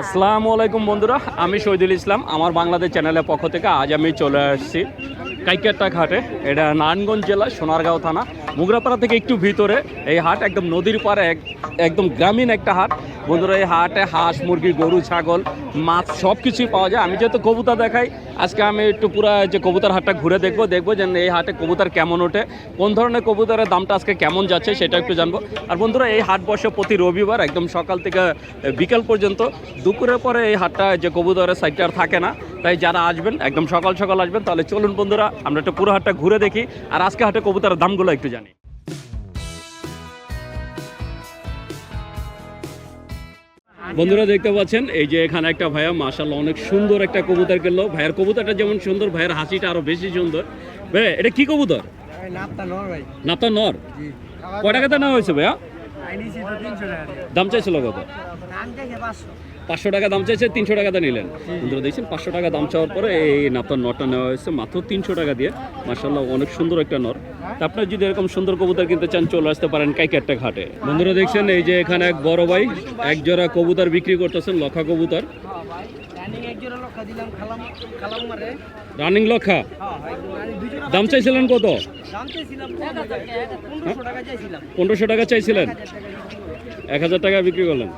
আসসালামু আলাইকুম বন্ধুরা, আমি শহীদুল ইসলাম, আমার বাংলাদেশ চ্যানেলের পক্ষ থেকে আজ আমি চলে আসছি কাইকাট্টা ঘাটে। এটা নারায়ণগঞ্জ জেলা, সোনারগাঁও থানা। মুগরাপাড়া থেকে একটু ভিতরে, এই হাট একদম নদীর পাড়ে, এক একদম গ্রামীণ একটা হাট। বন্ধুরা, এই হাটে হাঁস, মুরগি, গরু, ছাগল, মাছ সব কিছুই পাওয়া যায়। আমি যেহেতু কবুতর দেখাই, আজকে আমি একটু পুরো যে কবুতর হাটটা ঘুরে দেখব দেখব যে এই হাটে কবুতর কেমন ওঠে, কোন ধরনের কবুতরের দামটা আজকে কেমন যাচ্ছে সেটা একটু জানব। আর বন্ধুরা, এই হাট বসে প্রতি রবিবার একদম সকাল থেকে বিকাল পর্যন্ত দুপুরের পরে এই হাটটা যে কবুতরের সাইডটা আর থাকে না তাই যারা আসবেন একদম সকাল সকাল আসবেন তাহলে চলুন বন্ধুরা আমরা একটা পুরো হাটটা ঘুরে দেখি আর আজকে হাটে কবুতরের দামগুলো একটু জানি। বন্ধুরা দেখতে পাচ্ছেন এই যে এখানে একটা ভাইয়া মাশাল্লাহ অনেক সুন্দর একটা কবুতর কিনলো। ভাইয়ের কবুতরটা যেমন সুন্দর ভাইয়ের হাসিটা আরও বেশি সুন্দর। ভাই এটা কি কবুতর? নাপটা নর কয় টাকাতে নেওয়া হয়েছে ভাইয়া? দাম চাইছিল কত? পাঁচশো টাকা দাম চাইছে, তিনশো টাকাতে নিলেন। বন্ধুরা দেখছেন, পাঁচশো টাকা দাম চাওয়ার পরে এই নাপতার নরটা নেওয়া হয়েছে, মাত্র তিনশো টাকা দিয়ে। মার্শাল্লাহ অনেক সুন্দর একটা নর আপনার যদি এরকম সুন্দর কবুতর কিনতে চান, চলে আসতে পারেন কাইকারটা ঘাটে। বন্ধুরা দেখছেন, এই যে এখানে এক বড় ভাই এক জোড়া কবুতর বিক্রি করতেছেন লক্ষা কবুতর। রানিং লক্ষ দাম চাইছিলেন কত? পনেরোশো টাকা চাইছিলেন। এক হাজার টাকা বিক্রি করলেন।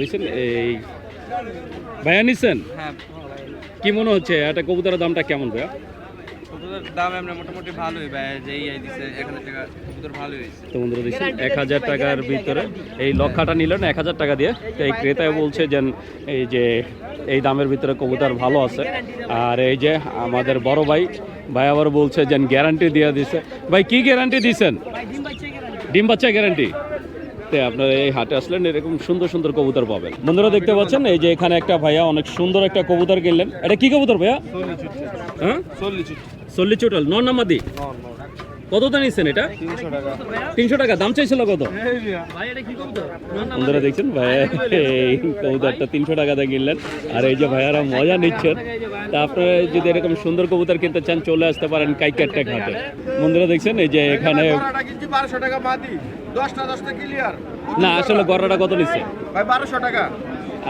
দেখছেন, এই ভাইয়া নিচ্ছেন হ্যাঁ কি মনে হচ্ছে? একটা কবুতরের দামটা কেমন ভাইয়া? দাম এমনি মোটামুটি ভালোই ভাই যে ইয়ে দিছে এক হাজার টাকা কবুতর তো বন্ধুরা দেখছেন এক হাজার টাকার ভিতরে এই লক্ষাটা নিলেন এক হাজার টাকা দিয়ে। তো এই ক্রেতায় বলছে যে এই যে এই দামের ভিতরে কবুতর ভালো আছে। আর এই যে আমাদের বড় ভাই ভাই আবার বলছে যে গ্যারান্টি দিয়ে দিছে। ভাই কি গ্যারান্টি দিছেন? ডিম বাচ্চা ডিম বাচ্চা গ্যারান্টি তো আপনারা এই হাটে আসলেন এরকম সুন্দর সুন্দর কবুতর পাবেন। বন্ধুরা দেখতে পাচ্ছেন এই যে এখানে একটা ভাইয়া অনেক সুন্দর একটা কবুতর কিনলেন। এটা কি কবুতর ভাইয়া? হ্যাঁ? চল্লিশ চল্লিশ চোটাল নর নামাদি কত দাম নিচ্ছেন এটা? তিনশো টাকা। দাম চাইছিল কত? ভাই এটা কি কবুতর? বন্ধুরা দেখছেন ভাই এই কবুতরটা তিনশো টাকাতে কিনলেন। আর এই যে ভাইয়ারা মজা নিচ্ছেন। তা আপনারা যদি এরকম সুন্দর কবুতর কিনতে চান চলে আসতে পারেন কাইকারটা ঘাটে বন্ধুরা দেখছেন এই যে এখানে না আসলে গড়াটা কত নিচ্ছে? ভাই বারোশো টাকা।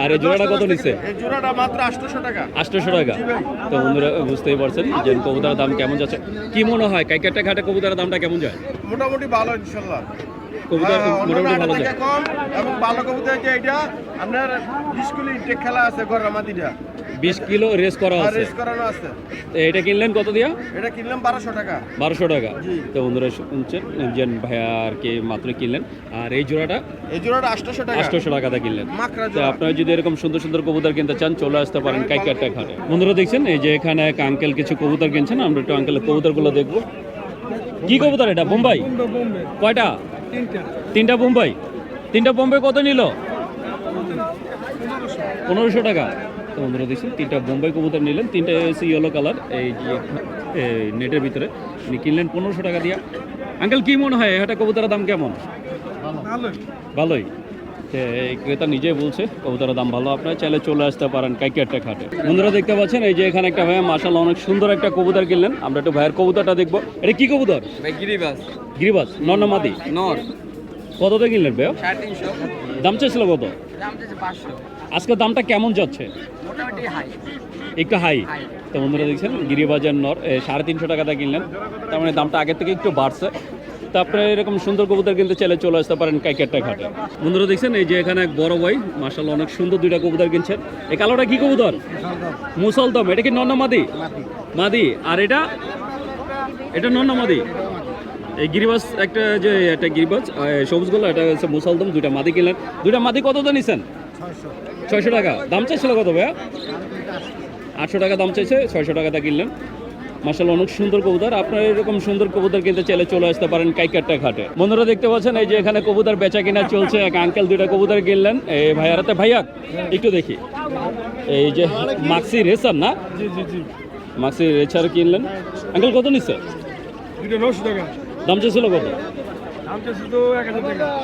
আর এই জোড়াটা কত নিচ্ছে? এই জোড়াটা মাত্র আটশোশো টাকা। আটশোশো টাকা। তো বন্ধুরা বুঝতেই পারছেন যে কবুতরের দাম কেমন যাচ্ছে। কি মনে হয় কাইকারটা ঘাটে কবুতরের দামটা কেমন যায়? মোটামুটি ভালো ইনশাল্লাহ। কবুতর হ্যাঁ, মোটামুটি ভালো যায়। কম এবং ভালো কবুতর যে এটা আপনার স্কুলে ইনটেক খেলা আছে গররা বিশ কিলো রেস করা আছে। রেস করানো আছে। তো এটা কিনলেন কত দিয়া? এটা কিনলাম বারোশো টাকা। বারোশো টাকা। তো বন্ধুরা শুনছেন যে ভাইয়া আর কি মাত্র কিনলেন। আর এই জোড়াটা? এই জোড়াটা আটশোশো টাকা। আটশোশো টাকাতে কিনলেন। তো জোড়া। আপনারা যদি এরকম সুন্দর সুন্দর কবুতর কিনতে চান চলে আসতে পারেন কাইকারটা বন্ধুরা দেখছেন এই যে এখানে এক আঙ্কেল কিছু কবুতর কিনছেন আমরা একটু আঙ্কেলের কবুতরগুলো দেখব। কি কবুতর এটা? বোম্বাই? কয়টা? তিনটা। বোম্বাই। তিনটা বোম্বাই কত নিল? পনেরোশো টাকা। পনেরো বন্ধুরা তিনটা বোম্বাই কবুতর নিলেন। তিনটা এসি ইয়েলো কালার এই এই নেটের ভিতরে। উনি কিনলেন পনেরোশো টাকা দিয়া। আঙ্কেল কি মনে হয় এটা কবুতরের দাম কেমন? ভালোই। এই ক্রেতা নিজেই বলছে কবুতরের দাম ভালো আপনারা চাইলে চলে আসতে পারেন কাইকারটা খাটে বন্ধুরা দেখতে পাচ্ছেন এই যে এখানে একটা ভাইয়া মাসাল অনেক সুন্দর একটা কবুতর কিনলেন। আমরা একটু ভাইয়ের কবুতরটা দেখব। এটা কি কবুতর? ভাই গিরিবাস। গিরিবাস নর কততে কিনলেন ভাইয়া? সাড়ে তিনশো। দাম চাইছিল কত? আজকে দামটা কেমন যাচ্ছে? একটু হাই। তো বন্ধুরা দেখছেন গিরিবাজার নর সাড়ে তিনশো টাকাতে কিনলেন। তার মানে দামটা আগের থেকে একটু বাড়ছে। তো আপনারা এরকম সুন্দর কবুতর কিনতে চাইলে চলে আসতে পারেন কাইকারটা ঘাটে। বন্ধুরা দেখছেন এই যে এখানে এক বড় ভাই মার্শাল অনেক সুন্দর দুইটা কবুতর কিনছেন। এই কালোটা কি কবুতর? মুসলদম। এটা কি নন্না মাদি? আর এটা? এটা নন্না মাদি? এই গিরিবাস একটা যে একটা গিরিবাস আহ, সবুজ গোলা এটা হচ্ছে মুসলদম দুইটা মাদি কিনলেন। দুইটা মাদি কত তো নিছেন? ছয়শো টাকা। দাম চাইছিল কত ভাইয়া? আটশো টাকা দাম চাইছে ছয়শো টাকাটা কিনলেন। মার্শাল অনেক সুন্দর কবুতর। আপনারা এরকম সুন্দর কবুতর কিনতে চাইলে চলে আসতে পারেন কাইকারটা ঘাটে। বন্ধুরা দেখতে পাচ্ছেন এই যে এখানে কবুতর বেচা কিনা চলছে এক আঙ্কেল দুইটা কবুতর কিনলেন। এই ভাইয়ারাতে ভাইয়া একটু দেখি। এই যে মাক্সি রেসার না? মাক্সি রেসার কিনলেন। আঙ্কেল কত নিচ্ছে দুটো নশো টাকা। দাম চাইছিল কত?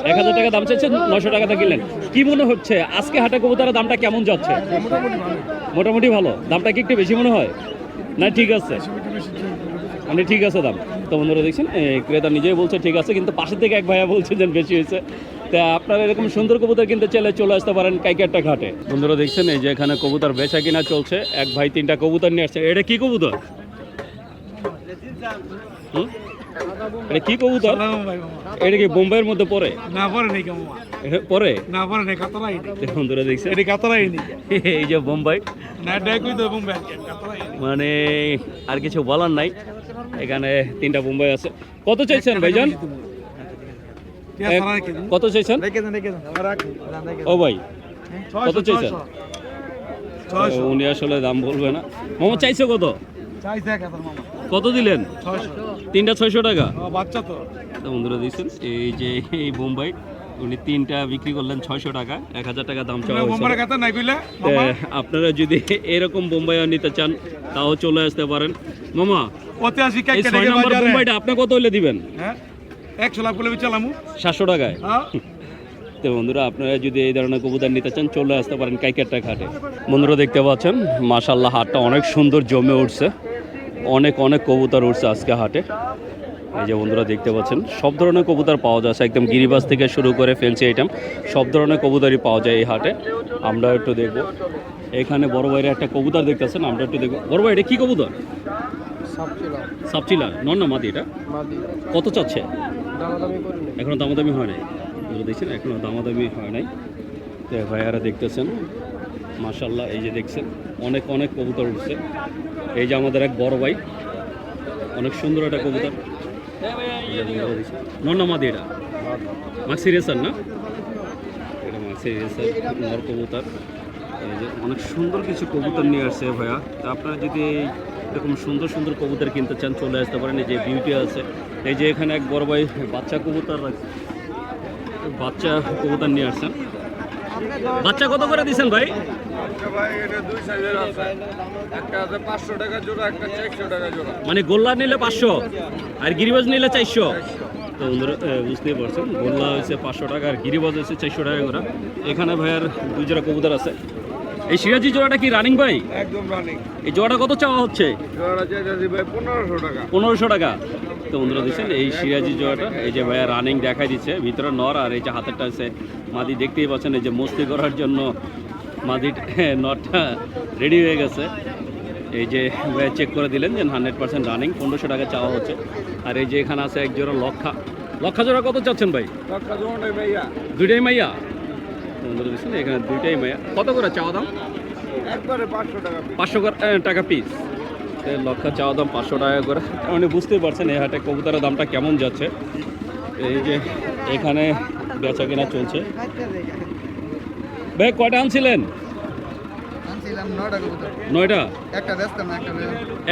এক হাজার টাকা। দাম চাইছে নশো টাকাতে কিনলেন। কি মনে হচ্ছে আজকে হাটে কবুতরের দামটা কেমন যাচ্ছে? মোটামুটি ভালো। দামটা কি একটু বেশি মনে হয়? না, ঠিক আছে। মানে ঠিক আছে, দাম। তো বন্ধুরা দেখছেন ক্রেতা নিজেই বলছে, ঠিক আছে, কিন্তু পাশে থেকে এক ভাইয়া বলছে যে বেশি হয়েছে। তা আপনারা এরকম সুন্দর কবুতর কিনতে চাইলে চলে আসতে পারেন কাইকারটা ঘাটে। বন্ধুরা দেখছেন, এই যে এখানে কবুতর বেচা কিনা চলছে। এক ভাই তিনটা কবুতর নিয়ে আসছে। এটা কি কবুতর? হুম? এটা কি কবুতর? এটা কি বোম্বাইয়ের মধ্যে পড়ে? না পরে নেই পরে না পরে নেই কাতরাই বন্ধুরা দেখছেন? এটি কাতরাই নেই। এই যে বোম্বাই। না ডাকুই তো কাতরাই মানে আর কিছু বলার নাই। এখানে তিনটা বোম্বাই আছে। কত চাইছেন ভাইজান? কত চাইছেন? ও ভাই কত চাইছেন? উনি আসলে দাম বলবে না। মামা চাইছে কত? চাইছে কত দিলেন? তিনটা ছয়শো টাকা? বাচ্চা তো। বন্ধুরা দিচ্ছেন এই যে এই বোম্বাই উনি তিনটা বিক্রি করলেন ছয়শো টাকা এক হাজার টাকা দাম চাওয়া আপনারা যদি এরকম বোম্বাই নিতে চান তাও চলে আসতে পারেন। মামা ছয় নম্বর বোম্বাইটা আপনি কত হলে দিবেন? হ্যাঁ একশো সাতশো টাকায়? হ্যাঁ। তো বন্ধুরা আপনারা যদি এই ধরনের কবুতর নিতে চান চলে আসতে পারেন কাইকারটা ঘাটে। বন্ধুরা দেখতে পাচ্ছেন মাশাল্লাহ হাটটা অনেক সুন্দর জমে উঠছে। অনেক অনেক কবুতর উঠছে আজকে হাটে। এই যে বন্ধুরা দেখতে পাচ্ছেন সব ধরনের কবুতর পাওয়া যাচ্ছে একদম গিরিবাস থেকে শুরু করে ফেন্সি আইটেম সব ধরনের কবুতরই পাওয়া যায় এই হাটে। আমরা একটু দেখব। এখানে বড় বাইরে একটা কবুতর দেখতেছেন আমরা একটু দেখব। বড় ভাই এটা কি কবুতর? সাপচিলা। নন না মাদি এটা? কত চাচ্ছে? এখনও দামাদামি হয় নাই? দেখছেন এখনও দামাদামি হয় নাই। তো ভাইয়ারা দেখতেছেন। মাশাল্লাহ এই যে দেখছেন। অনেক অনেক কবুতর উঠছে। এই যে আমাদের এক বড় ভাই, অনেক সুন্দর একটা কবুতর। এই যে বন্ধুরা দেখছেন। নন্না মাদি এটা। মাক্সি রেসার না? এটা মাক্সি রেসার নর কবুতর। এই যে অনেক সুন্দর কিছু কবুতর নিয়ে আসছে ভাইয়া। তা আপনারা যদি এরকম সুন্দর সুন্দর কবুতর কিনতে চান, চলে আসতে পারেন। এই যে বিউটি আছে। এই যে এখানে এক বড় ভাই বাচ্চা কবুতর রাখছে বাচ্চা কবুতর নিয়ে আসছেন। বাচ্চা কত করে দিছেন ভাই? মানে গোল্লা নিলে পাঁচশো আর গিরিবাজ নিলে চারশো। তো বন্ধুরা বুঝতেই পারছেন গোল্লা হয়েছে পাঁচশো টাকা আর গিরিবাজ হয়েছে চারশো টাকা করে। এখানে ভাইয়ার দুই জোড়া কবুতর আছে। এই সিরাজি জোড়াটা কি রানিং ভাই? একদম রানিং এই জোড়াটা কত চাওয়া হচ্ছে? টাকা। পনেরোশো টাকা। তো বন্ধুরা দিচ্ছেন এই সিরাজি জোড়াটা এই যে ভাইয়া রানিং দেখাই দিচ্ছে ভিতরে নর আর এই যে হাতেরটা আছে মাদি দেখতেই পাচ্ছেন এই যে মস্তি করার জন্য মাদি নটটা রেডি হয়ে গেছে। এই যে চেক করে দিলেন যে হান্ড্রেড পার্সেন্ট রানিং পনেরোশো টাকা চাওয়া হচ্ছে। আর এই যে এখানে আছে এক জোড়া লক্ষা। লক্ষা জোড়া কত চাচ্ছেন ভাই? দুইটাই মাইয়া? দিচ্ছেন এখানে দুইটাই মাইয়া। কত করে চাওয়া দাম? পাঁচশো টাকা পিস লক্ষা চাওয়া দাম পাঁচশো টাকা করে। মানে বুঝতেই পারছেন এই হাটে কবুতরের দামটা কেমন যাচ্ছে। এই যে এখানে বেচা কেনা চলছে। ভাই কয়টা আনছিলেন? নয়টা একটা একটা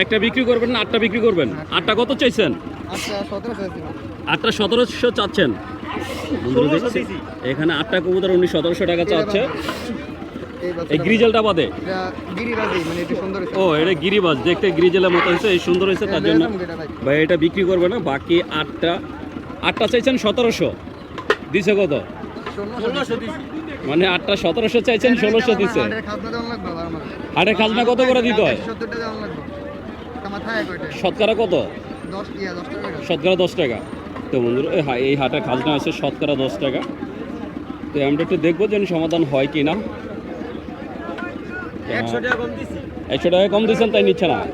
একটা বিক্রি করবেন না আটটা বিক্রি করবেন? আটটা কত চাইছেন? আচ্ছা আটটা সতেরোশো চাচ্ছেন। এখানে আটটা কবুতর উনি সতেরোশো টাকা চাচ্ছে। এই গ্রিজেলটা বাদে? মানে ও এটা গিরিবাজ দেখতে গ্রিজেলের মতো হয়েছে এই সুন্দর হয়েছে তার জন্য। ভাই। এটা বিক্রি করবে না বাকি আটটা আটটা চাইছেন সতেরোশো। দিছে কত? মানে আটটা সতেরোশো চাইছেন ষোলোশো দিচ্ছে হাটে খাজনা কত করে দিতে হয়? শতকরা কত। শতকরা দশ টাকা। তো বন্ধুরা এই হা- এই হাটে খাজনা আছে শতকরা দশ টাকা। তো আমরা একটু দেখব যেন সমাধান হয় কি না একশো টাকা কম দিচ্ছেন তাই নিচ্ছে না।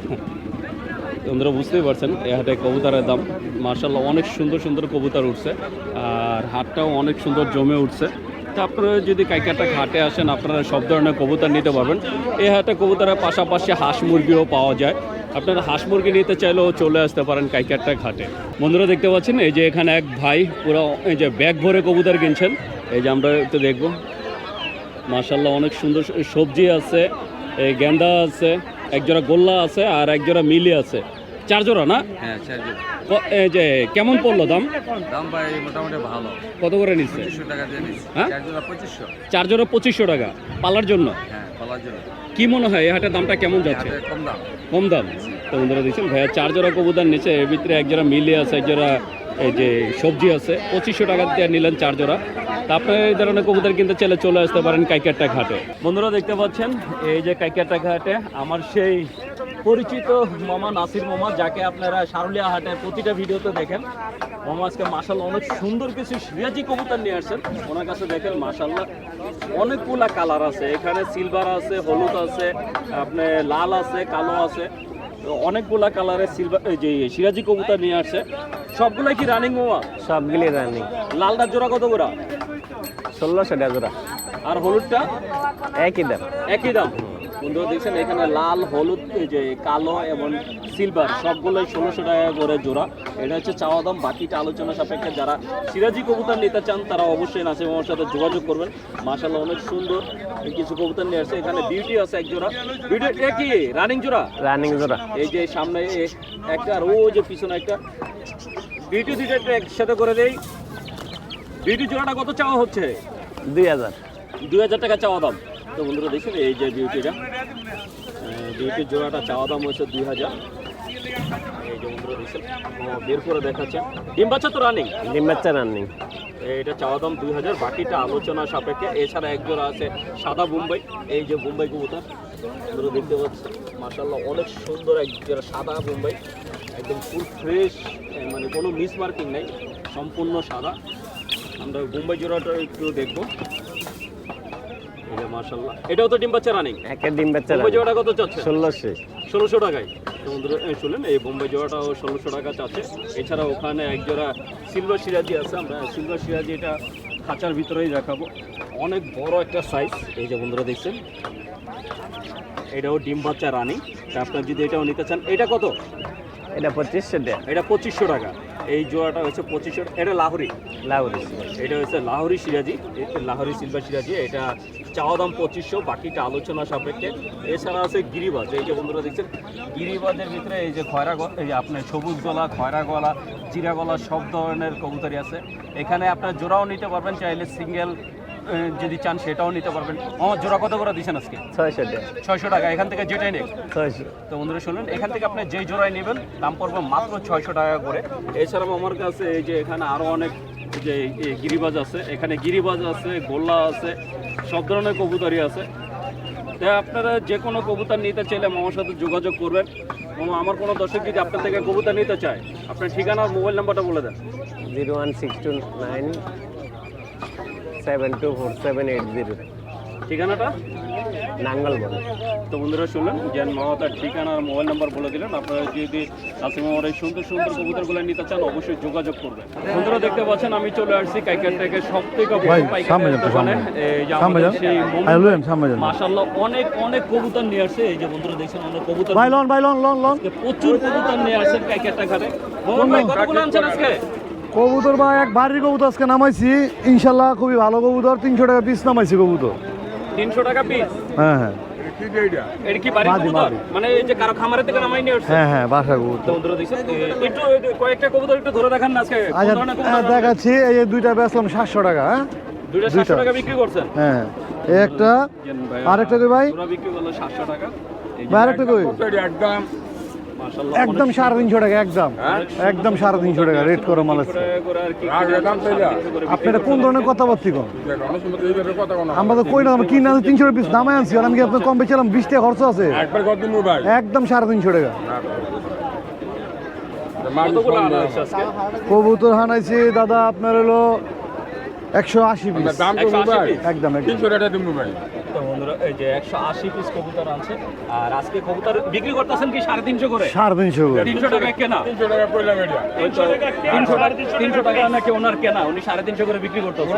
বন্ধুরা বুঝতেই পারছেন এই হাটে কবুতরের দাম। মার্শাল্লাহ অনেক সুন্দর সুন্দর কবুতর উঠছে। আর হাটটাও অনেক সুন্দর জমে উঠছে। আপনারা যদি কাইকাটা ঘাটে আসেন, আপনারা সব ধরনের কবুতর নিতে পারবেন। এই হাটে কবুতরের পাশাপাশি হাঁস মুরগিও পাওয়া যায়। আপনারা হাঁস মুরগি নিতে চাইলেও চলে আসতে পারেন কাইকারটা ঘাটে। বন্ধুরা, দেখতে পাচ্ছেন, এই যে এখানে এক ভাই পুরো এই যে ব্যাগ ভরে কবুতর কিনছেন। এই যে আমরা একটু দেখব। মার্শাল্লাহ অনেক সুন্দর সবজি আছে, এই গেন্দা আছে একজোড়া গোল্লা আছে, আর একজোড়া মিলি আছে। চার জোড়া না? হ্যাঁ এই যে কেমন পড়ল দাম? দাম ভাই মোটামুটি ভালো। কত করে নিচ্ছে? পঁচিশশো টাকা দিয়ে নিচ্ছি। হ্যাঁ? পঁচিশশো। চার জোড়া পঁচিশশো টাকা। পালার জন্য? হ্যাঁ পালার জন্য। কি মনে হয় এই হাটের দামটা কেমন যাচ্ছে? কম দাম। কম দাম? তো বন্ধুরা দেখছেন ভাইয়া চার জোড়া কবুতর নিচে এর ভিতরে এক জোড়া মিলি আছে এক জোড়া এই যে সবজি আছে। পঁচিশশো টাকা দিয়ে নিলেন চার জোড়া। তা আপনারা এই ধরনের কবুতর কিনতে চাইলে চলে আসতে পারেন কাইকারটা ঘাটে। বন্ধুরা দেখতে পাচ্ছেন এই যে কাইকারটা ঘাটে আমার সেই পরিচিত মামা নাসির মামা যাকে আপনারা সারুলিয়া হাটের প্রতিটা ভিডিওতে দেখেন। মামা আজকে মাসাল্লাহ অনেক সুন্দর কিছু সিরাজি কবুতর নিয়ে আসছেন। ওনার কাছে দেখেন মাসাল্লাহ অনেকগুলা কালার আছে। এখানে সিলভার আছে হলুদ আছে আপনার লাল আছে কালো আছে। অনেকগুলা কালারের সিলভার যে সিরাজি কবুতর নিয়ে আসছে। সবগুলাই কি রানিং মামা? সবগুলি রানিং লালটার জোড়া কত করে? ষোলোশো টাকা জোড়া। আর হলুদটা? একই দাম। একই দাম। বন্ধুরা দেখছেন এখানে লাল হলুদ এই যে কালো এবং সিলভার সবগুলোই ষোলোশো টাকা করে জোড়া। এটা হচ্ছে চাওয়া দাম বাকিটা আলোচনা সাপেক্ষে যারা সিরাজি কবুতর নিতে চান তারা অবশ্যই নাসিম আমার সাথে যোগাযোগ করবেন। মাশাল্লাহ অনেক সুন্দর কিছু কবুতর নিয়ে আসছে। এখানে বিউটি আছে এক জোড়া। বিউটি এটা কি? রানিং জোড়া? রানিং জোড়া। এই যে সামনে একটা আর ও যে পিছনে একটা। বিউটি দুইটা একটু একসাথে করে দেই। বিউটি জোড়াটা কত চাওয়া হচ্ছে? দুই হাজার। দুই হাজার টাকা চাওয়া দাম। তো বন্ধুরা দেখছেন এই যে বিউটিটা বিউটির জোড়াটা চাওয়া দাম হয়েছে দুই হাজার। এই যে বন্ধুরা দেখছেন? বের করে দেখাচ্ছে। ডিম বাচ্চা তো রানিং ডিম বাচ্চা রানিং এটা চাওয়া দাম দুই হাজার বাকিটা আলোচনা সাপেক্ষে। এছাড়া এক জোড়া আছে সাদা মুম্বাই এই যে মুম্বাই কবুতর বন্ধুরা দেখতে পাচ্ছেন? মার্শাল্লাহ অনেক সুন্দর এক জোড়া সাদা মুম্বাই একদম ফুল ফ্রেশ মানে কোনো মিস মার্কিং নেই সম্পূর্ণ সাদা। আমরা মুম্বাই জোড়াটা একটু দেখব। যে এটাও তো ডিম বাচ্চা রানিং একটা ডিম বাচ্চা মুম্বাই জোড়াটা কত চাচ্ছে? ষোলোশো ষোলোশো টাকায়। বন্ধুরা এই শুনলেন এই বোম্বাই জোড়াটাও ষোলোশো টাকা চাচ্ছে। এছাড়া ওখানে এক জোড়া সিলভার সিরাজি আছে। আমরা সিলভার সিরাজি এটা খাঁচার ভিতরেই দেখাবো। অনেক বড় একটা সাইজ এই যে বন্ধুরা দেখছেন এটাও ডিম বাচ্চা রানি আপনার যদি এটাও নিতে চান এটা কত? এটা পঁচিশশো টাকা এটা পঁচিশশো টাকা। এই জোড়াটা হচ্ছে পঁচিশশো এটা লাহোরি। লাহোরি এটা হচ্ছে লাহোরি সিরাজি। লাহোরি সিলভার সিরাজি এটা চাওয়া দাম পঁচিশশো বাকিটা আলোচনা সাপেক্ষে। এছাড়া আছে গিরিবাজ। এই যে বন্ধুরা দেখছেন গিরিবাজের ভিতরে এই যে খয়রা গলা এই যে আপনার সবুজ গলা খয়রা গলা চিরা গলা সব ধরনের কবুতরি আছে। এখানে আপনার জোড়াও নিতে পারবেন চাইলে সিঙ্গেল যদি চান সেটাও নিতে পারবেন। আমার জোড়া কত করে দিচ্ছেন আজকে? ছয়শো টাকা। ছয়শো টাকা এখান থেকে যেটাই নেই ছয়শো। তো বন্ধুরা শুনুন এখান থেকে আপনি যেই জোড়ায় নেবেন দাম পড়বে মাত্র ছয়শো টাকা করে। এছাড়াও আমার কাছে এই যে এখানে আরও অনেক যে গিরিবাজ আছে এখানে গিরিবাজ আছে গোল্লা আছে সব ধরনের কবুতরই আছে। তাই আপনারা যে কোনো কবুতর নিতে চাইলে মামার সাথে যোগাযোগ করবেন। এবং আমার কোনো দর্শক যদি আপনার থেকে কবুতর নিতে চায় আপনার ঠিকানা আর মোবাইল নাম্বারটা বলে দেন। Zero one six two nine seven two four seven eight zero ঠিকানাটা? নাঙ্গলবন। তো বন্ধুরা শুনলেন যে মামা ঠিকানা আর মোবাইল নাম্বার বলে দিলেন। আপনারা যদি নাসিম মামার এই সুন্দর সুন্দর কবুতরগুলো নিতে চান অবশ্যই যোগাযোগ করবেন। বন্ধুরা দেখতে পাচ্ছেন আমি চলে আসছি কাইকার থেকে সব থেকে। মাশাআল্লাহ অনেক অনেক কবুতর নিয়ে আসছে। এই যে বন্ধুরা দেখছেন অনেক কবুতর ভাই লন ভাই লন লন লন। প্রচুর কবুতর নিয়ে আসছেন কাইকারটা ঘাটে মোহন কতগুলো আনছেন আজকে? কবুতর ভাই এক বাড়ির কবুতর আজকে নামাইছি। ইনশাল্লাহ খুবই ভালো কবুতর তিনশো টাকা পিস নামাইছি কবুতর। তিনশো টাকা পিস হ্যাঁ হ্যাঁ। এটা কি বাড়ির মাদি, কবুতর? মাদি। মানে এই যে কারও খামারের থেকে নামাই নিয়ে আসছে? হ্যাঁ হ্যাঁ বাসা তো কবুতর। বন্ধুরা দেখছেন এ- একটু এ- কয়েকটা কবুতর একটু ধরে দেখান না আজকে। কোন আচ্ছা ধরনের হ্যাঁ, কবুতর দেখাচ্ছি। এই যে দুইটা বেচলাম সাতশো টাকা হ্যাঁ? দুইটা। সাতশো টাকা বিক্রি করছেন? হ্যাঁ। একটা আরেকটা কই ভাই? বিক্রি করল সাতশো টাকা। ভাই আরেকটা কই? একদম মাশাআল্লাহ, একদম সাড়ে তিনশো টাকা একদম। একদম সাড়ে তিনশো টাকা রেট করো মাল কি বিক্রি আপনারা কোন ধরনের কথাবার্তি কোনো? আমরা তো কই না আমরা কিনে আনছি তিনশো পিস নামাই আনছি আর আমি কি আপনার কম বেছিলাম বিশ টাকা খরচ আছে। একদম সাড়ে তিনশো টাকা। আজকে? কবুতর হানাইছি দাদা আপনার হলো একশো আশি পিস দাম তো 180 ভাই। পিস। একদম একদম। তিনশো টাকা দিন ভাই। তো বন্ধুরা এই যে একশো আশি পিস কবুতর আছে আর আজকে কবুতর বিক্রি করতেছেন কি সাড়ে তিনশো করে? সাড়ে তিনশো করে। তিনশো টাকা কেনা? তিনশো টাকা পড়লাম এটা তিনশো টাকা তিনশো টাকা নাকি ওনার কেনা? উনি সাড়ে তিনশো করে বিক্রি করতেছেন।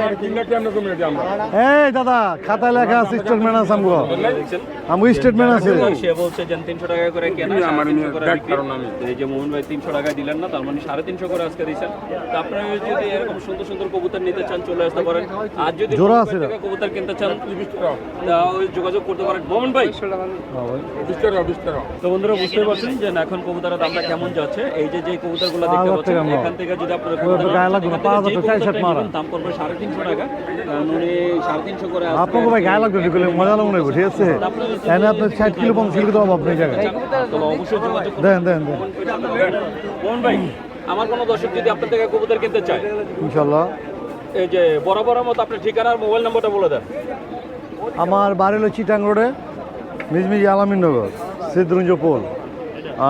এই দাদা খাতায় লেখা আছে স্টেটমেন্ট আছে আমগো। আমগো স্টেটমেন্ট আছে। সে বলছে যে তিনশো টাকা করে কেনা আমার। এই যে মোহন ভাই তিনশো টাকা দিলেন না তার মানে সাড়ে তিনশো করে আজকে দিয়েছেন। তো আপনারা যদি এরকম সুন্দর সুন্দর কবুতর নিতে চান চলে আসতে পারেন। আর যদি জোড়া আছে কবুতর কিনতে চান যোগাযোগ করতে পারেন। মোহন ভাই। তো বন্ধুরা বুঝতে পারছেন যে এখন কবুতরের দামটা কেমন যাচ্ছে। এই যে যে কবুতরগুলো দেখতে পাচ্ছেন এখান থেকে যদি আপনারা দাম পড়বে সাড়ে তিনশো টাকা। কারণ উনি সাড়ে তিনশো করে আপনাকে ভাই গায়ে লাগবে মজা লাগবে ঠিক আছে? এনে ষাট কিলো পঞ্চাশ কিলো তো অভাব জায়গায়। অবশ্যই যোগাযোগ দেন দেন দেন। মোহন ভাই আমার কোনো দর্শক যদি আপনার থেকে কবুতর কিনতে চায় ইনশাল্লাহ। এই যে মতো আপনার ঠিকানা আর মোবাইল নাম্বারটা বলে দেন। আমার বাড়ি হলো চিটাং রোডে মিজমিজি আলামিননগর সিদ্ধরঞ্জ পোল।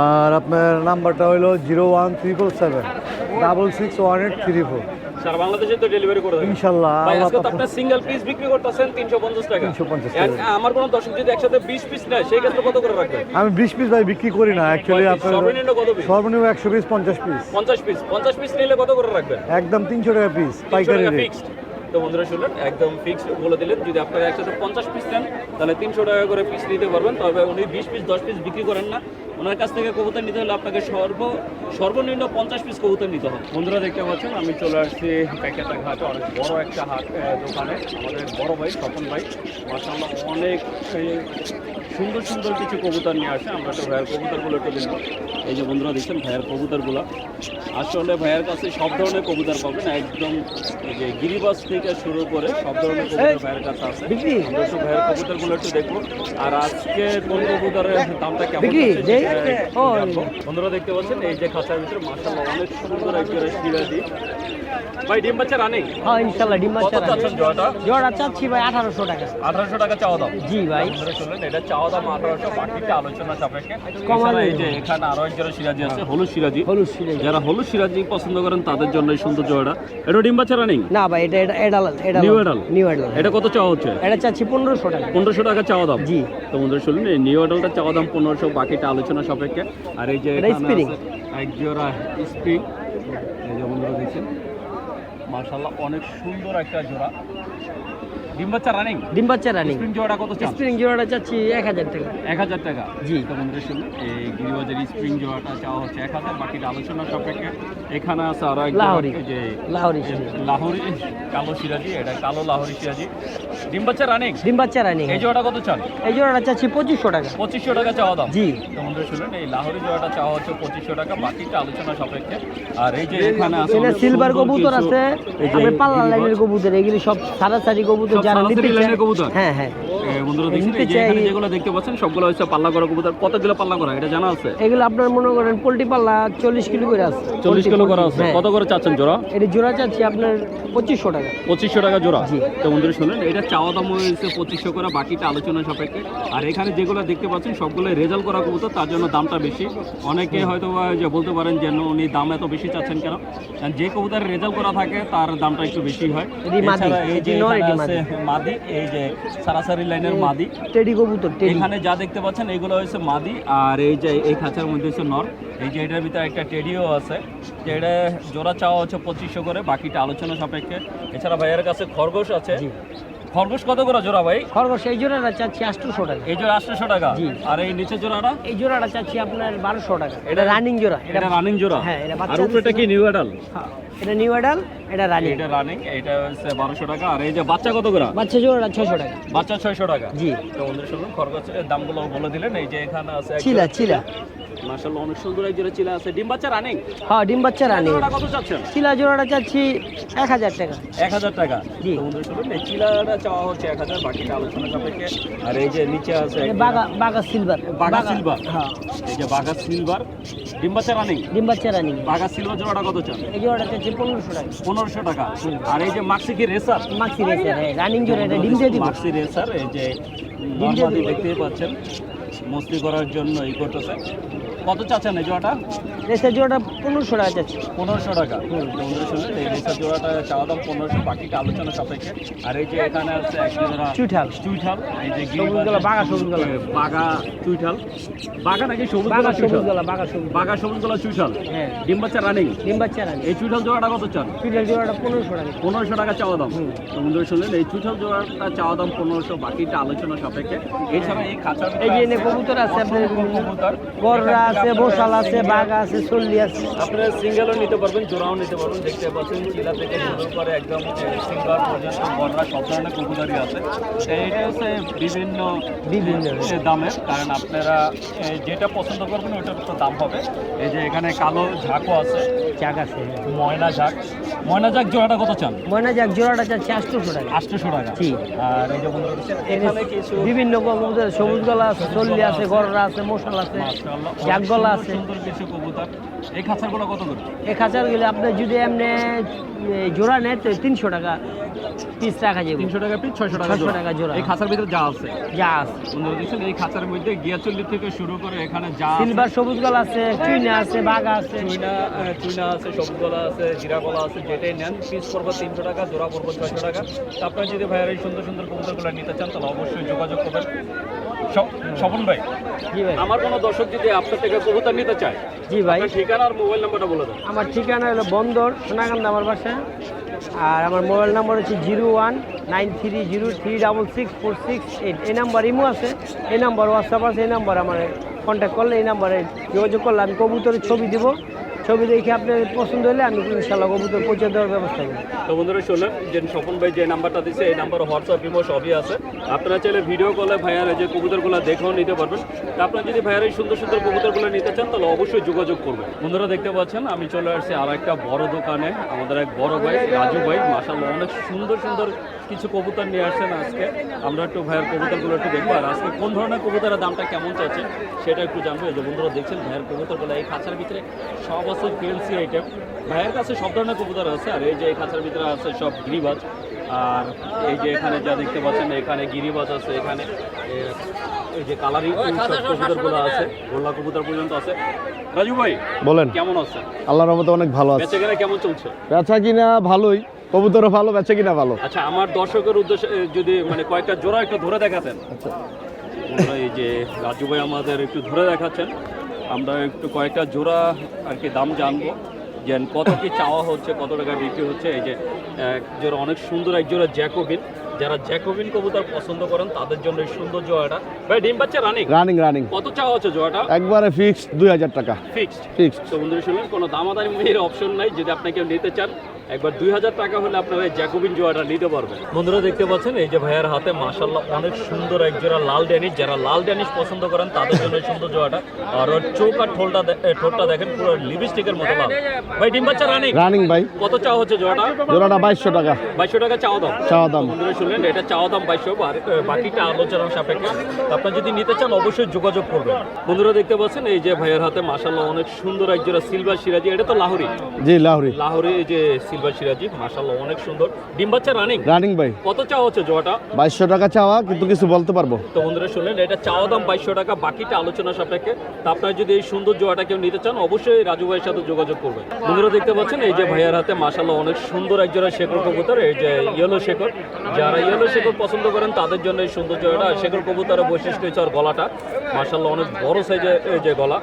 আর আপনার নাম্বারটা হলো zero one triple seven double six one eight three four. সারা বাংলাদেশে তো ডেলিভারি করে দেবেন। ইনশাল্লাহ আজকে তো পাক- আপনার সিঙ্গেল পিস বিক্রি করতেছেন তিনশো পঞ্চাশ টাকা। 350 টাকা। আমার কোনো দর্শক যদি একসাথে বিশ পিস নেয় সেই ক্ষেত্রে কত করে রাখবেন? আমি বিশ পিস ভাই বিক্রি করি না অ্যাকচুয়ালি আপনার সর্বনিম্ন কত piece? সর্বনিম্ন একশো পিস পঞ্চাশ পিস পঞ্চাশ পিস পঞ্চাশ পিস নিলে কত করে রাখবেন? একদম তিনশো টাকা পিস পাইকারি রেট তো বন্ধুরা শুনলেন, একদম ফিক্সড বলে দিলেন। যদি আপনারা একসাথে পঞ্চাশ পিস নেন, তাহলে তিনশো টাকা করে পিস নিতে পারবেন। তবে উনি বিশ পিস দশ পিস বিক্রি করেন না। ওনার কাছ থেকে কবুতর নিতে হলে আপনাকে সর্ব সর্বনিম্ন পঞ্চাশ পিস কবুতর নিতে হবে। বন্ধুরা দেখতে পাচ্ছেন আমি চলে আসছি প্যাকেটটা ঘাটে অনেক বড় একটা হাট দোকানে। আমাদের বড় ভাই স্বপন ভাই মাসাল্লাহ অনেক সুন্দর সুন্দর কিছু কবুতর নিয়ে আসে আমরা তো ভাইয়ের কবুতরগুলো একটু দেখব। এই যে বন্ধুরা দেখছেন ভাইয়ের কবুতরগুলো। আসলে ভাইয়ের কাছে সব ধরনের কবুতর পাবেন একদম এই যে গিরিবাস থেকে শুরু করে সব ধরনের কবুতর ভাইয়ের কাছে আছে। আমরা একটু ভাইয়ের কবুতরগুলো একটু দেখব। আর আজকে কোন কবুতরের দামটা কেমন বন্ধুরা দেখতে পাচ্ছেন এই যে খাঁচার ভিতরে মাসাল্লাহ অনেক সুন্দর একজোড়া ভাই ডিম বাচ্চা রানিং? হ্যাঁ ইনশাল্লাহ ডিম বাচ্চা রাখবে। চাচ্ছেন জোড়াটা জোড়া চাচ্ছি ভাই আঠারোশো টাকা। আঠারোশো টাকা চাওয়া দাম? জি ভাই। আপনারা শুনলেন এটা চাওয়া দাম আঠারোশো বাকিটা আলোচনা সাপেক্ষে। কমানো এই যে এখানে আরও আছে হলুদ হলুদ। যারা হলুদ সিরাজি পছন্দ করেন তাদের জন্য এই সুন্দর জোড়াটা এটা ডিম বাচ্চা রানিং? না ভাই এটা এটা এডাল এডাল নিউ এডাল নিউ এডাল এটা কত চাওয়া হচ্ছে? এটা চাচ্ছি পনেরোশো টাকা। পনেরোশো টাকা চাওয়া দাম? জি। তো বন্ধুরা শুনলেন এই নিউ এডালটা চাওয়া দাম পনেরোশো বাকিটা আলোচনা সাপেক্ষে। আর এই যে। আছে এক জোড়া স্প্রিং এই যে বন্ধুরা দেখছেন? মার্শাল্লাহ অনেক সুন্দর একটা জোড়া। ডিম বাচ্চা রানিং ডিম বাচ্চা রানিং স্প্রিং জোড়াটা কত স্প্রিং জোড়াটা চাচ্ছি এক হাজার টাকা। এক হাজার টাকা? জি। তো বন্ধুরা শুনুন এই গিরিবাজার স্প্রিং জোড়াটা চাওয়া হচ্ছে এক হাজার বাকিটা আলোচনা সাপেক্ষে। এখানে আছে আরও লাহোরি। যে লাহোরি লাহোরি কালো সিরাজি এটা কালো লাহোরি সিরাজি। ডিম বাচ্চা রানিং ডিম বাচ্চা রানিং এই জোড়াটা কত চান? এই জোড়াটা চাচ্ছি পঁচিশশো টাকা। পঁচিশশো টাকা চাওয়া দাম? জি। তো বন্ধুরা শুনুন এই লাহোরি জোড়াটা চাওয়া হচ্ছে পঁচিশশো টাকা বাকিটা আলোচনা সাপেক্ষে। আর এই যে এখানে আছে সিলভার কবুতর আছে পাল্লা লাইনের কবুতর এগুলি সব সারাসারি কবুতর যারা নিতে কবুতর? হ্যাঁ হ্যাঁ বন্ধুরা দেখছেন এই যে এখানে যেগুলো দেখতে পাচ্ছেন সবগুলো হচ্ছে পাল্লা করা কবুতর। কতগুলো পাল্লা করা এটা জানা আছে? এগুলো আপনার মনে করেন পোল্ট্রি পাল্লা চল্লিশ কিলো করে আছে। চল্লিশ কিলো করা আছে। হ্যাঁ। কত করে চাচ্ছেন জোড়া? এটা জোড়া চাচ্ছি আপনার পঁচিশশো টাকা। পঁচিশশো টাকা জোড়া। তো বন্ধুরা শুনলেন এটা চাওয়া দাম হয়েছে পঁচিশশো করে বাকিটা আলোচনা সাপেক্ষে। আর এখানে যেগুলো দেখতে পাচ্ছেন সবগুলো রেজাল্ট করা কবুতর তার জন্য দামটা বেশি। অনেকে হয়তো যে বলতে পারেন যে উনি দাম এত বেশি চাচ্ছেন কেন? যে কবুতরের রেজাল্ট করা থাকে তার দামটা একটু বেশি হয়। এই যে মাদি এই যে সারাসারি লাইনের মাদি। টেডি কবুতর এখানে যা দেখতে পাচ্ছেন এগুলো হচ্ছে মাদি আর এই যে এই খাঁচার মধ্যে হচ্ছে নর। এই যে এটার ভিতরে একটা টেডিও আছে এটা জোড়া চাওয়া হচ্ছে পঁচিশশো করে বাকিটা আলোচনা সাপেক্ষে। এছাড়া ভাইয়ের কাছে খরগোশ আছে। খরগোশ কত করে জোড়া ভাই? খরগোশ এই জোড়াটা চাচ্ছি আটশোশো টাকা। এই জোড়া আটশোশো টাকা? আর এই নিচের জোড়াটা? এই জোড়াটা চাচ্ছি আপনার বারোশো টাকা। এটা রানিং জোড়া। এটা রানিং জোড়া? হ্যাঁ, এটা আর উপরেটা কি নিউ অ্যাডাল এটা নিউ এডাল এটা রানিং এটা রানিং এটা হচ্ছে বারোশো টাকা। আর এই যে বাচ্চা কত করে? বাচ্চা জোড়াটা ছয়শো টাকা। বাচ্চা ছয়শো টাকা? জি। তো বন্ধুরা শুনুন খরগোশের দামগুলো বলে দিলেন। এই যে এখানে আছে চিলা চিলা মাশাআল্লাহ অনেক সুন্দর এক জোড়া চিলা আছে। ডিম বাচ্চা রানিং হ্যাঁ ডিম বাচ্চা রানিং জোড়াটা কত চাচ্ছেন? চিলা জোড়াটা চাচ্ছি এক হাজার টাকা। টাকা? জি। বন্ধুরা শুনুন এই চিলাটা চাওয়া হচ্ছে এক হাজার বাকিটা আলোচনা সাপেক্ষে। আর এই যে নিচে আছে বাগা বাগা সিলভার হ্যাঁ। এই যে সিলভার ডিম বাচ্চা রানিং ডিম বাচ্চা রানিং সিলভার জোড়াটা কত চান? এই জোড়াটা চাচ্ছি পনেরোশো টাকা। টাকা। আর এই যে মাক্সি কি রেসার মাক্সি রেসের হ্যাঁ রানিং জোড়া ডিম দিয়ে দিব। মাক্সি রেসার এই যে ডিম দিয়ে দেখতেই পাচ্ছেন। মস্তি করার জন্য করতেছে। কত চাচ্ছেন এই জোড়াটা? রেসের জোড়াটা পনেরোশো টাকা চাচ্ছি। পনেরোশো টাকা। বন্ধুরা শুনলেন এই রেসার জোড়াটা চাওয়া দাম পনেরোশো বাকিটা আলোচনা সাপেক্ষে। আর এই যে এখানে আছে একটা জোড়া চুইঠাল। চুইঠাল। এই যে সবুজ গলা, বাঘা সবুজ গলা। বাঘা চুইঠাল। বাঘা নাকি সবুজ গলা সবুজ গলা বাগা সবুজ বাঘা সবুজ গলা চুইঠাল। হ্যাঁ। ডিম বাচ্চা রানিং ডিম বাচ্চা রানিং এই চুইঠাল জোড়াটা কত চান? চুইঠাল জোড়াটা পনেরোশো টাকা। পনেরোশো টাকা চাওয়া দাম। তো বন্ধুরা শুনলেন এই চুইঠাল জোড়াটা চাওয়া দাম পনেরোশো বাকিটা আলোচনা সাপেক্ষে। এছাড়া এই খাঁচার এই যে কবুতর আছে আপনার কবুতর। গররা আছে বসাল আছে বাঘ আছে চল্লি আছে। আপনারা সিঙ্গেলও নিতে পারবেন জোড়াও নিতে পারবেন দেখতে পাচ্ছেন চিলা থেকে শুরু করে একদম সিঙ্গার পর্যন্ত বড়রা সব ধরনের কবুতরই আছে। এইটা হচ্ছে বিভিন্ন বিভিন্ন। দামের কারণ আপনারা যেটা পছন্দ করবেন ওটার তো দাম হবে। এই যে এখানে কালো ঝাঁকও আছে চাক আছে। ময়না ঝাঁক। ময়না ঝাঁক জোড়াটা কত চান? ময়না যাক জোড়াটা চাচ্ছি আটশোশো টাকা। আটশোশো টাকা। জি। আর এই যে দেখছেন, এখানে কিছু বিভিন্ন সবুজ গলা আছে চল্লি আছে গররা আছে মশাল আছে। গলা আছে। সুন্দর কিছু কবুতর। এই খাঁচাগুলো কত করে? এই খাঁচার গেলে আপনি যদি এমনি জোড়া নেয় তো তিনশো টাকা পিস রাখা যাবে। তিনশো টাকা পিস ছয়শো টাকা 600 টাকা জোড়া। এই খাঁচার ভিতরে যা আছে। যা আছে। বন্ধুরা দেখছেন এই খাঁচার মধ্যে গিয়াচল্লি থেকে শুরু করে এখানে যা সিলভার সবুজ গলা আছে চুইনা আছে বাঘা আছে। চুইনা চুইনা আছে সবুজ গলা আছে জিরা গলা আছে যেটাই নেন পিস পড়বে তিনশো টাকা জোড়া পড়বে ছয়শো টাকা। আপনারা যদি ভাইয়ের এই সুন্দর সুন্দর কবুতরগুলো নিতে চান তাহলে অবশ্যই যোগাযোগ করবেন। স্বপন ভাই। আমার কোনো দর্শক যদি আপনার থেকে কবুতর নিতে চায় জি ভাই। ঠিকানা আর মোবাইল নাম্বারটা বলে দেন। আমার ঠিকানা হলো বন্দর সোনাকান্দা আমার বাসা। আর আমার মোবাইল নাম্বার হচ্ছে zero one nine three zero three double six four six eight. এই নাম্বার ইমো আছে এই নাম্বার হোয়াটসঅ্যাপ আছে এই নাম্বার আমার কন্ট্যাক্ট করলে এই নাম্বারে যোগাযোগ করলে আমি কবুতরের ছবি দিব। ছবি দেখে আপনার পছন্দ হলে আমি ইনশাল্লাহ কবুতর পৌঁছে দেওয়ার ব্যবস্থা করি তো বন্ধুরা শুনলেন যে স্বপন ভাই যে নাম্বারটা দিচ্ছে এই নাম্বার হোয়াটসঅ্যাপ ইমো সবই আছে। আপনারা চাইলে ভিডিও কলে ভাইয়ার এই যে কবুতরগুলো দেখেও নিতে পারবেন। তা আপনারা যদি ভাইয়ার এই সুন্দর সুন্দর কবুতরগুলো নিতে চান তাহলে অবশ্যই যোগাযোগ করবেন। বন্ধুরা দেখতে পাচ্ছেন আমি চলে আসছি আর একটা বড় দোকানে। আমাদের এক বড় ভাই রাজু ভাই মাসাল্লাহ অনেক সুন্দর সুন্দর কিছু কবুতর নিয়ে আসছেন আজকে। আমরা একটু ভাইয়ের কবুতরগুলো একটু দেখব আর আজকে কোন ধরনের কবুতরের দামটা কেমন চাচ্ছে সেটা একটু জানব। এই যে বন্ধুরা দেখছেন ভাইয়ের কবুতরগুলো এই খাঁচার ভিতরে সব আছে ফেন্সি আইটেম ভাইয়ের কাছে সব ধরনের কবুতর আছে আর এই যে খাঁচার ভিতরে আছে সব গিরিবাজ। আর এই যে এখানে যা দেখতে পাচ্ছেন এখানে গিরিবাজ আছে এখানে এই যে কালারিং কবুতরগুলো আছে গোল্লা কবুতর পর্যন্ত আছে। রাজু ভাই বলেন। কেমন আছে? আল্লাহর রহমতে অনেক ভালো আছে। বেচে কেনা কেমন চলছে? বেচা কিনা ভালোই কবুতরও ভালো বেচা কিনা ভালো। আচ্ছা আমার দর্শকের উদ্দেশ্যে যদি মানে কয়েকটা জোড়া একটু ধরে দেখাতেন। আচ্ছা। এই যে রাজু ভাই আমাদের একটু ধরে দেখাচ্ছেন। আমরা একটু কয়েকটা জোড়া আর কি দাম জানব। যে কত কি চাওয়া হচ্ছে কত টাকা বিক্রি হচ্ছে এই যে এক জোড়া অনেক সুন্দর এক জোড়া জ্যাকোবিন। যারা জ্যাকোবিন কবুতর পছন্দ করেন তাদের জন্য এই সুন্দর জোয়াটা ভাই ডিম পাচ্ছে রানিং? Running running. কত চাওয়া হচ্ছে জোয়াটা একবারে ফিক্সড দুই হাজার টাকা। ফিক্সড ফিক্সড তো বন্ধুরা শুনলেন কোনো দামাদারির অপশন নাই। যদি আপনি কেউ নিতে চান একবার দুই হাজার টাকা হলে আপনারা এই জ্যাকোবিন জোয়াটা নিতে পারবেন বন্ধুরা দেখতে পাচ্ছেন এই যে ভাইয়ার হাতে মাশাল্লাহ অনেক সুন্দর এক জোড়া লাল ড্যানিশ। যারা লাল ড্যানিশ পছন্দ করেন তাদের জন্য সুন্দর জোয়াটা। আর ওর চোখ আর ঠোলটা ঠোঁটটা দেখেন পুরো লিপস্টিকের মতো লাল। ভাই ডিম বাচ্চা রানিং? রানিং ভাই। কত চাওয়া হচ্ছে জোয়াটা? জোড়াটা বাইশশো টাকা। বাইশশো টাকা চাওয়া দাম? চাওয়া দাম। বন্ধুরা শুনলেন এটা চাওয়া দাম বাইশশো বাকিটা আলোচনার সাপেক্ষে। আপনার যদি নিতে চান অবশ্যই যোগাযোগ করবেন। বন্ধুরা দেখতে পাচ্ছেন এই যে ভাইয়ের হাতে মাসাল্লাহ অনেক সুন্দর এক জোড়া সিলভার সিরাজি এটা তো লাহোরি? জি লাহরি। লাহোরে এই যে সিলভার সিরাজি মাসাল্লাহ অনেক সুন্দর। ডিম বাচ্চা রানিং রানিং ভাই। কত চাওয়া হচ্ছে জোয়াটা? বাইশশো টাকা চাওয়া কিন্তু কিছু বলতে পারব। তো বন্ধুরা শুনলেন এটা চাওয়া দাম বাইশশো টাকা বাকিটা আলোচনা সাপেক্ষে। তা আপনারা যদি এই সুন্দর জোয়াটা কেউ নিতে চান অবশ্যই রাজু ভাইয়ের সাথে যোগাযোগ করবেন। বন্ধুরা দেখতে পাচ্ছেন এই যে ভাইয়ার হাতে মাসাল্লাহ অনেক সুন্দর এক জোড়া শেখর কবুতর এই যে ইয়েলো শেখর যারা ইয়েলো শেখর পছন্দ করেন তাদের জন্য এই সুন্দর আর শেখর কবুতরের বৈশিষ্ট্য হচ্ছে ওর গলাটা। মাসাল্লাহ অনেক বড় সাইজের এই যে গলা।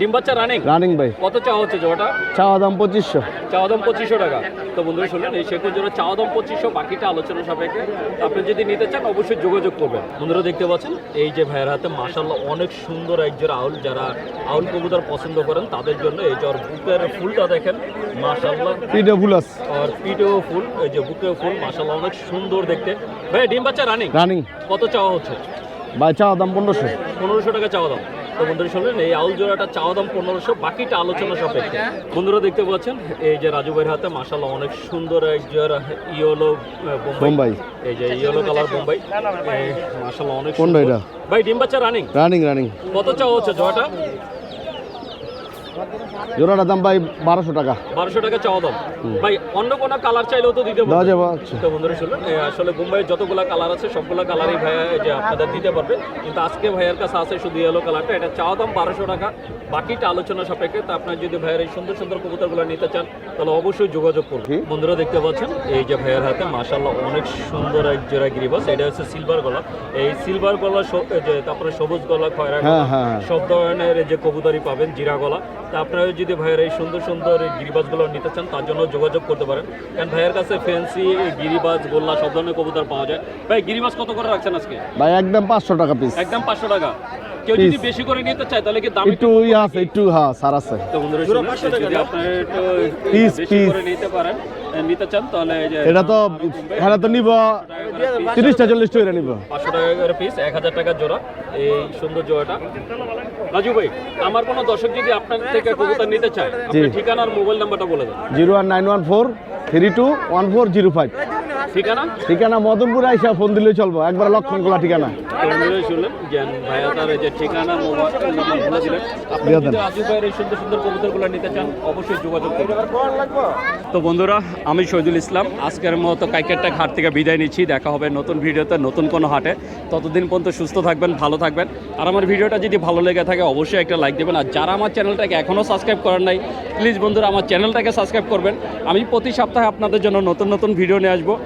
ডিম বাচ্চা রানিং রানিং ভাই। কত চাওয়া হচ্ছে জোড়াটা চাওয়া দাম পঁচিশশো। চাওয়া দাম পঁচিশশো টাকা। তো বন্ধুরা শুনলেন এই শেখের জন্য চাওয়া দাম পঁচিশশো বাকিটা আলোচনা সাপেক্ষে। আপনি যদি নিতে চান অবশ্যই যোগাযোগ করবেন। বন্ধুরা দেখতে পাচ্ছেন এই যে ভাইয়ের হাতে মাসাল্লাহ অনেক সুন্দর একজন আউল। যারা আউল কবুতর পছন্দ করেন তাদের জন্য এই যে বুকের ফুলটা দেখেন মাসাল্লাহ পিডে ফুলাস আর পিঠেও ফুল এই যে বুকেও ফুল মাসাল্লাহ অনেক সুন্দর দেখতে। ভাই ডিম বাচ্চা রানিং রানিং কত চাওয়া হচ্ছে? ভাই চাওয়া দাম পনেরোশো। পনেরোশো টাকা চাওয়া দাম। তো বন্ধুরা শুনলেন এই আউল জোড়াটা চাওয়া দাম পনেরোশো বাকিটা আলোচনা সাপেক্ষে। বন্ধুরা দেখতে পাচ্ছেন এই যে রাজু ভাইয়ের হাতে মাসাল্লাহ অনেক সুন্দর এক জোড়া ইয়েলো বোম্বাই। এই যে ইয়েলো কালার বোম্বাই। মাসাল্লাহ অনেক কোন। ভাইটা? ভাই ডিম বাচ্চা রানিং রানিং রানিং কত চাওয়া হচ্ছে জোড়াটা? জোড়াটার দাম ভাই বারোশো টাকা। বারোশো টাকা চাওয়া দাম। ভাই অন্য কোনো কালার চাইলেও তো দিতে দেওয়া যাবে আচ্ছা। তো বন্ধুরা শুনলেন এ, আসলে মুম্বাইয়ের যতগুলো কালার আছে সবগুলো কালারই ভাইয়া যে আপনাদের দিতে পারবে। কিন্তু আজকে ভাইয়ের কাছে আছে শুধু ইয়েলো কালারটা এটা চাওয়া দাম বারোশো টাকা। বাকিটা আলোচনা সাপেক্ষে। তো আপনার যদি ভাইয়ের এই সুন্দর সুন্দর কবুতরগুলো নিতে চান তাহলে অবশ্যই যোগাযোগ করুন। বন্ধুরা দেখতে পাচ্ছেন এই যে ভাইয়ের হাতে মাশাল্লাহ অনেক সুন্দর এক জোড়া গিরিবাস। এটা হচ্ছে সিলভার গলা। এই সিলভার গলা তারপরে সবুজ গলা খয়রা হ্যাঁ, হ্যাঁ, হ্যাঁ। সব ধরনের যে কবুতরই পাবেন জিরা গলা। তা আপনারা যদি ভাইয়ের এই সুন্দর সুন্দর এই গিরিবাজগুলো নিতে চান তার জন্য যোগাযোগ করতে পারেন। কারণ ভাইয়ের কাছে ফ্যান্সি গিরিবাজ গোল্লা সব ধরনের কবুতর পাওয়া যায়। ভাই গিরিবাজ কত করে রাখছেন আজকে? ভাই একদম পাঁচশো টাকা পিস একদম পাঁচশো টাকা। কেউ যদি বেশি করে নিতে চায় তাহলে কি দাম একটু আছে একটু হ্যাঁ সার আছে। তো বন্ধুরা যদি আপনারা একটু বেশি করে নিতে পারেন এ, নিতে চান তাহলে এটা তো এটা তো নিব তিরিশটা চল্লিশটা টাকা নিব। পাঁচশো টাকা করে পিস এক হাজার টাকার জোড়া এই সুন্দর জোড়াটা। রাজু ভাই আমার কোনো দর্শক যদি আপনার থেকে কবুতর নিতে চায়। ঠিকানা আর মোবাইল নাম্বারটা বলে দেন। Zero one nine one four three two one four zero five. ঠিকানা? ঠিকানা মদনপুর আইসা ফোন দিলে চলবো। একবার লক্ষণ গোলা ঠিকানা তো বন্ধুরা আমি শহীদুল ইসলাম আজকের মতো কাইকেটটা ঘাট থেকে বিদায় নিচ্ছি। দেখা হবে নতুন ভিডিওতে নতুন কোনো হাটে। ততদিন পর্যন্ত সুস্থ থাকবেন ভালো থাকবেন। আর আমার ভিডিওটা যদি ভালো লেগে থাকে অবশ্যই একটা লাইক দেবেন। আর যারা আমার চ্যানেলটাকে এখনও সাবস্ক্রাইব করেন নাই প্লিজ বন্ধুরা আমার চ্যানেলটাকে সাবস্ক্রাইব করবেন। আমি প্রতি সপ্তাহে আপনাদের জন্য নতুন নতুন ভিডিও নিয়ে আসব।